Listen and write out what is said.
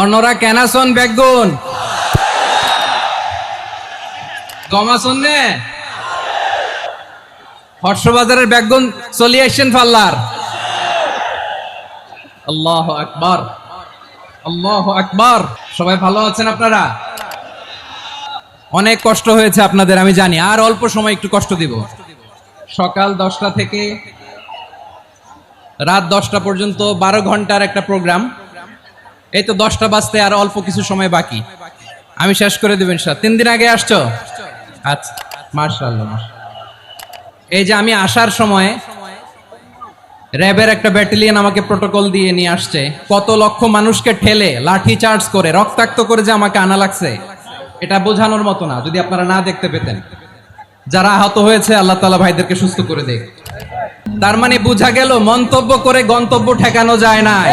অন্যরা কেনাসন বেগুন? গমাসন নে। হর্ষবাজারের বেগুন চলে আসছেন ফাল্লার আল্লাহ আকবার। আল্লাহ আকবার। সবাই ভালো আছেন আপনারা? অনেক কষ্ট হয়েছে আপনাদের, আমি জানি। আর অল্প সময় একটু কষ্ট দিব। সকাল দশটা থেকে রাত দশটা পর্যন্ত বারো ঘণ্টার একটা প্রোগ্রাম। এই তো দশটা বাজতে আর অল্প কিছু সময় বাকি। আমি শেষ করে দেবেন স্যার তিন দিন আগে আসছো? আচ্ছা মার্শাল্লাহ এই যে আমি আসার সময় র্যাবের একটা ব্যাটালিয়ন আমাকে প্রোটোকল দিয়ে নিয়ে আসছে। কত লক্ষ মানুষকে ঠেলে, লাঠি চার্জ করে, রক্তাক্ত করে যে আমাকে আনা লাগছে, এটা বোঝানোর মতো না, যদি আপনারা না দেখতে পেতেন। যারা আহত হয়েছে, আল্লাহ তালা ভাইদেরকে সুস্থ করে দেখ। তার মানে বোঝা গেল, মন্তব্য করে গন্তব্য ঠেকানো যায় নাই।